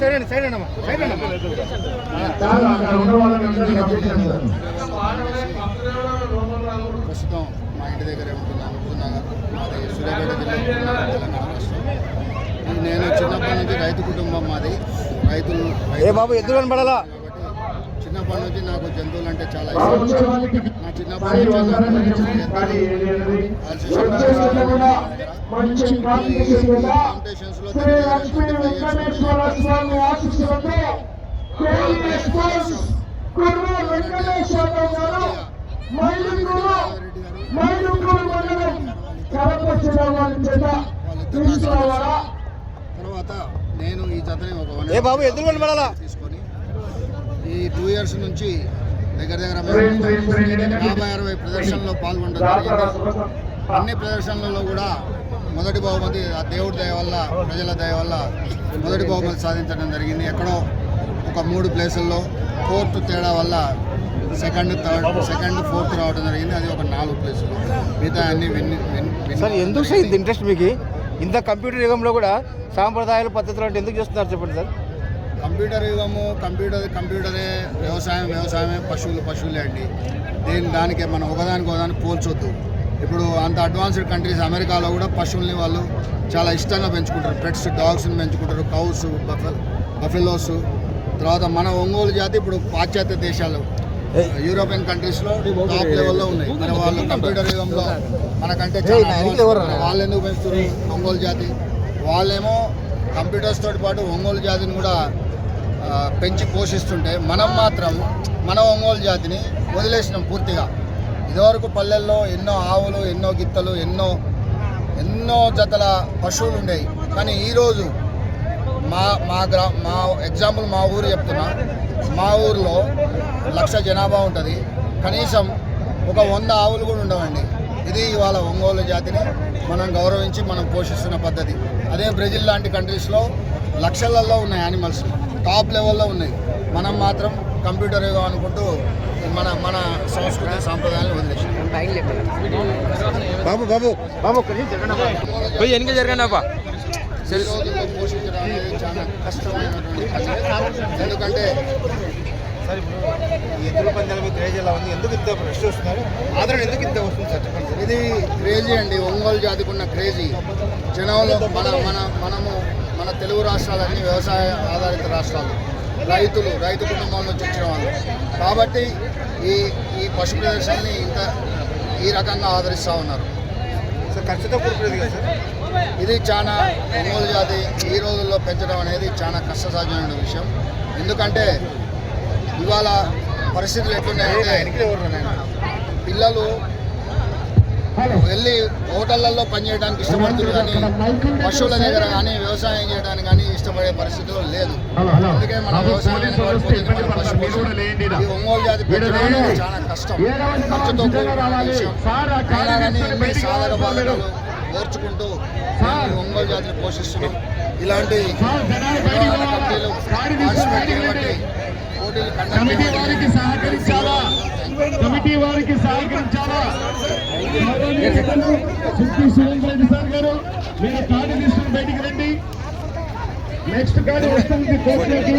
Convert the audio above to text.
Side side అమ్మా side అమ్మా ప్రస్తుతం మా ఇంటి దగ్గరే ఉంటున్నాను మాది సూర్యాపేట జిల్లా తెలంగాణ నేను చిన్నప్పటి నుంచి రైతు కుటుంబం మాది. రైతులు ఏ బాబు ఎద్దులు కనపడాలా కాబట్టి చిన్నప్పటి నుంచి నాకు జంతువులు అంటే చాలా ఇష్టం. నా చిన్నప్పటి నుంచి కూడా మంచి కాంపిటీషన్ మీద కాంపిటీషన్స్లో శ్రీ లక్ష్మీ వెంకటేశ్వర స్వామి ఆశీస్సులతో కేవీ ఎక్స్పోర్ట్స్ కుర్ర వెంకటేశ్వర గారు మైలుకూరు మైలుకూరు మండలం కడప జిల్లా వారి చేత తీసుకోవాలా తర్వాత నేను ఈ జతని ఒక వన్ ఏ బాబు కనపడాలా తీసుకొని ఈ టూ ఇయర్స్ నుంచి దగ్గర దగ్గర మేము యాభై అరవై ప్రదర్శనలో పాల్గొనడం జరిగింది. అన్ని ప్రదర్శనలలో కూడా మొదటి బహుమతి ఆ దేవుడి దయ వల్ల ప్రజల దయ వల్ల మొదటి బహుమతి సాధించడం జరిగింది. ఎక్కడో ఒక మూడు ప్లేసుల్లో ఫోర్త్ తేడా వల్ల సెకండ్ థర్డ్ సెకండ్ ఫోర్త్ రావడం జరిగింది. అది ఒక నాలుగు ప్లేసులు మిగతా అన్ని విన్ సార్ ఎందుకు సార్ ఇంత ఇంట్రెస్ట్ మీకు? ఇంత కంప్యూటర్ యుగంలో కూడా సాంప్రదాయాలు పద్ధతులు అంటే ఎందుకు చేస్తున్నారు చెప్పండి సార్? కంప్యూటర్ యుగము కంప్యూటర్ కంప్యూటరే వ్యవసాయం వ్యవసాయమే పశువులు పశువులే అండి. దీని దానికే మనం ఒకదానికి ఒకదానికి పోల్చొద్దు. ఇప్పుడు అంత అడ్వాన్స్డ్ కంట్రీస్ అమెరికాలో కూడా పశువుల్ని వాళ్ళు చాలా ఇష్టంగా పెంచుకుంటారు. పెట్స్ డాగ్స్ని పెంచుకుంటారు. కౌస్ బఫెల్ బఫెలోస్ తర్వాత మన ఒంగోలు జాతి ఇప్పుడు పాశ్చాత్య దేశాలు యూరోపియన్ కంట్రీస్లో టాప్ లెవెల్లో ఉన్నాయి. మరి వాళ్ళు కంప్యూటర్ యుగంలో మనకంటే చాలా. వాళ్ళు ఎందుకు పెంచుతారు ఒంగోలు జాతి? వాళ్ళేమో కంప్యూటర్స్ తోటి పాటు ఒంగోలు జాతిని కూడా పెంచి పోషిస్తుంటే మనం మాత్రం మన ఒంగోలు జాతిని వదిలేసినాం పూర్తిగా. ఇదివరకు పల్లెల్లో ఎన్నో ఆవులు ఎన్నో గిత్తలు ఎన్నో ఎన్నో జతల పశువులు ఉండేవి. కానీ ఈరోజు మా మా గ్రా మా ఎగ్జాంపుల్ మా ఊరు చెప్తున్నా. మా ఊరిలో లక్ష జనాభా ఉంటుంది. కనీసం ఒక వంద ఆవులు కూడా ఉండవండి. ఇది ఇవాళ ఒంగోలు జాతిని మనం గౌరవించి మనం పోషిస్తున్న పద్ధతి. అదే బ్రెజిల్ లాంటి కంట్రీస్లో లక్షలలో ఉన్నాయి యానిమల్స్ టాప్ లెవెల్లో ఉన్నాయి. మనం మాత్రం కంప్యూటర్ యుగం అనుకుంటూ మన మన సంస్కృతి సాంప్రదాయాలను వదిలేసాం. బాబు బాబు. బాబు. పోయి వెనక జరగండి పోషించడం అనేది చాలా కష్టమైనటువంటి. ఎందుకంటే సార్ ఇప్పుడు ఈ ఎద్దుల పందాల మీద క్రేజ్ ఎలా ఉంది. ఎందుకు ఇంత ప్రశ్న వస్తున్నారు? ఆదరణ ఎందుకు ఇంత వస్తుంది సార్? చెప్పండి సార్. ఇది క్రేజీ అండి. ఒంగోలు జాతికి ఉన్న క్రేజీ. జనంలో మన మన మనము మన తెలుగు రాష్ట్రాలన్నీ వ్యవసాయ ఆధారిత రాష్ట్రాలు. రైతులు రైతు కుటుంబాల నుంచి వచ్చిన వాళ్ళు. కాబట్టి ఈ ఈ పశు ప్రదర్శనని ఇంత ఈ రకంగా ఆదరిస్తూ ఉన్నారు. సార్ ఖర్చుతో కూడుకునేది కదా సార్? ఇది చాలా ఒంగోలు జాతి ఈ రోజుల్లో పెంచడం అనేది చాలా కష్టసాధ్యమైన విషయం. ఎందుకంటే ఇవాళ పరిస్థితులు ఎట్లున్నాయంటే? పిల్లలు వెళ్ళి హోటళ్ళలో పనిచేయడానికి ఇష్టపడుతున్నారు కానీ పశువుల దగ్గర కానీ వ్యవసాయం చేయడానికి కానీ ఇష్టపడే పరిస్థితిలో లేదు. అందుకే మన వ్యవసాయం. ఈ ఒంగోలు జాతి పెంచడం చాలా కష్టం. ఖర్చుతో కూడుకున్న విషయం అయినా కానీ ఎన్ని సాధక బాధకాలు ఓర్చుకుంటూ ఒంగోలు జాతిని పోషిస్తున్నాం. ఇలాంటి కమిటీలు పార్టిసిపేట్ పోటీలు కండక్ట్ కమిటీ వారికి సహకరించాలా? సుఖీ సురేంద్ర రెడ్డి సార్ గారు మీరు కార్డు తీసుకుని బయటికి రండి. నెక్స్ట్ కార్డు వస్తుంది కోర్టులోకి.